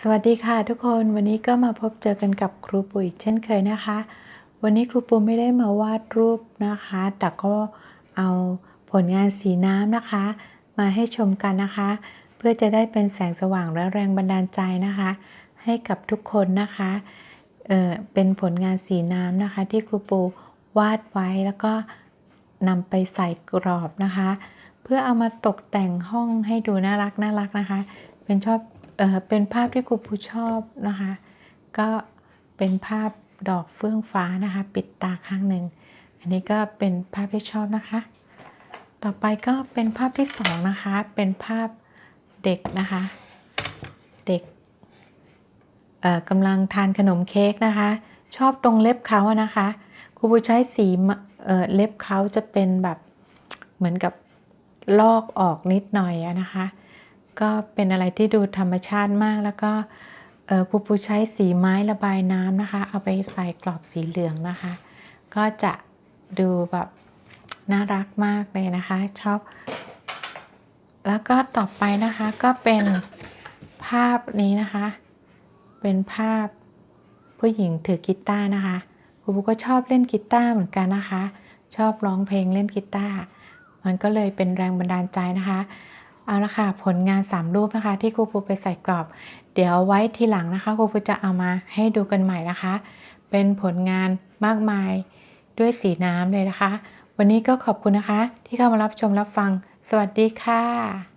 สวัสดีค่ะทุกคนวันนี้ก็มาพบเจอกันกับครูปุ๋ยเช่นเคยนะคะ วันนี้ครูปูไม่ได้มาวาดรูปนะคะ แต่ก็เอาผลงานสีน้ำนะคะ มาให้ชมกันนะคะ เพื่อจะได้เป็นแสงสว่างและแรงบันดาลใจนะคะ ให้กับทุกคนนะคะเออเป็นผลงานสีน้ำนะคะ ที่ครูปูวาดไว้แล้วก็นำไปใส่กรอบนะคะ เพื่อเอามาตกแต่งห้องให้ดูน่ารักน่ารักนะคะ เป็นชอบ เป็นภาพที่ครูปูชอบนะคะ ก็เป็นภาพดอกเฟื่องฟ้านะคะ ปิดตาข้งหนึ่ง อันนี้ก็เป็นภาพที่ชอบนะคะ ต่อไปก็เป็นภาพที่สองนะคะ เป็นภาพเด็กนะคะ เด็กกำลังทานขนมเค้กนะคะ ชอบตรงเล็บเขาอะนะคะครูปูใช้สีเเล็บเขาจะเป็นแบบเหมือนกับลอกออกนิดหน่อยอะนะคะ ก็เป็นอะไรที่ดูธรรมชาติมากแล้วก็ครูปูใช้สีไม้ระบายน้ำนะคะ เอาไปใส่กรอบสีเหลืองนะคะ ก็จะดูแบบน่ารักมากเลยนะคะ ชอบ แล้วก็ต่อไปนะคะก็เป็นภาพนี้นะคะ เป็นภาพผู้หญิงถือกีตาร์นะคะครูปูก็ชอบเล่นกีตาร์เหมือนกันนะคะ ชอบร้องเพลงเล่นกีตาร์มันก็เลยเป็นแรงบันดาลใจนะคะ เอาละค่ะผลงาน 3 รูปนะคะ ที่ครูปูไปใส่กรอบ เดี๋ยวไว้ทีหลังนะคะครูปูจะเอามาให้ดูกันใหม่นะคะ เป็นผลงานมากมายด้วยสีน้ำเลยนะคะ วันนี้ก็ขอบคุณนะคะ ที่เข้ามารับชมรับฟัง สวัสดีค่ะ